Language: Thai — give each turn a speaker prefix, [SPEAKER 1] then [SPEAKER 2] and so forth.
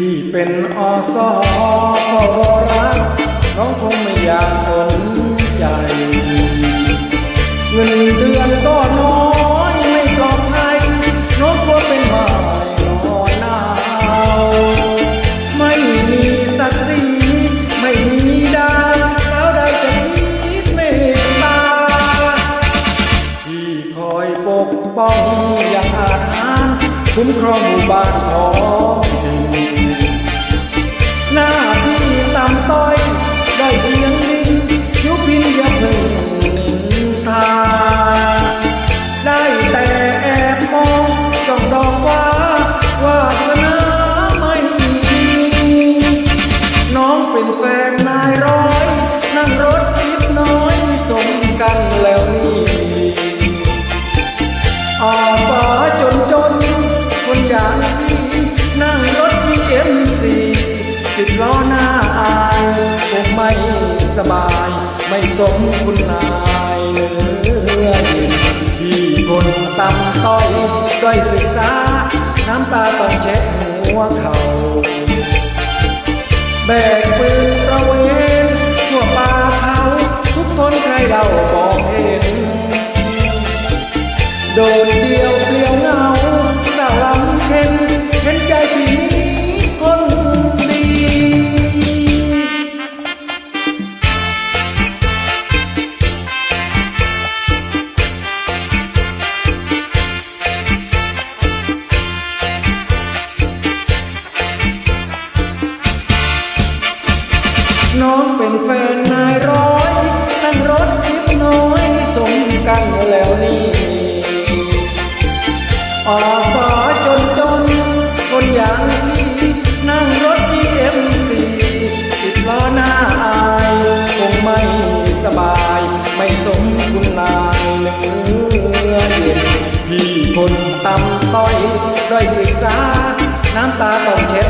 [SPEAKER 1] ที่เป็นอสอฟรัก น้องคงไม่อยากสนใจ เงินเดือนก็น้อยไม่ปลอดภัยน้องกลัวเป็นหมายนอนหนาวไม่มีศักดิ์ศรีไม่มีดาวสาวใดจะคิดเมตตาที่คอยปกป้องอย่างอาถรรพ์คุ้มครองหมู่บ้าน เป็นแฟนนายร้อย นั่งรถคิดน้อยสมกันแล้วนี่อาสาจนจน คนอย่างพี่นั่งรถ GMC สิบล้อหน้าอายคงไม่สบาย ไม่สมคุณนายเนื้อดินพี่คนต่ำต้อยด้อยศึกษา น้ำตาต้องเช็ดหัวเข่า แบกปืนตระเวนทั่วป่าเขาทุกทนใครเราบอกเห็นโดน อาสาจนจนคนอย่างพี่นั่งรถเอ็มสี่สิบล้อหน้าอายคงไม่สบาย ไม่สมคุณนายเนื้อเย็นพี่คนต่ำต้อยด้อยศึกษา น้ำตาต้องเช็ด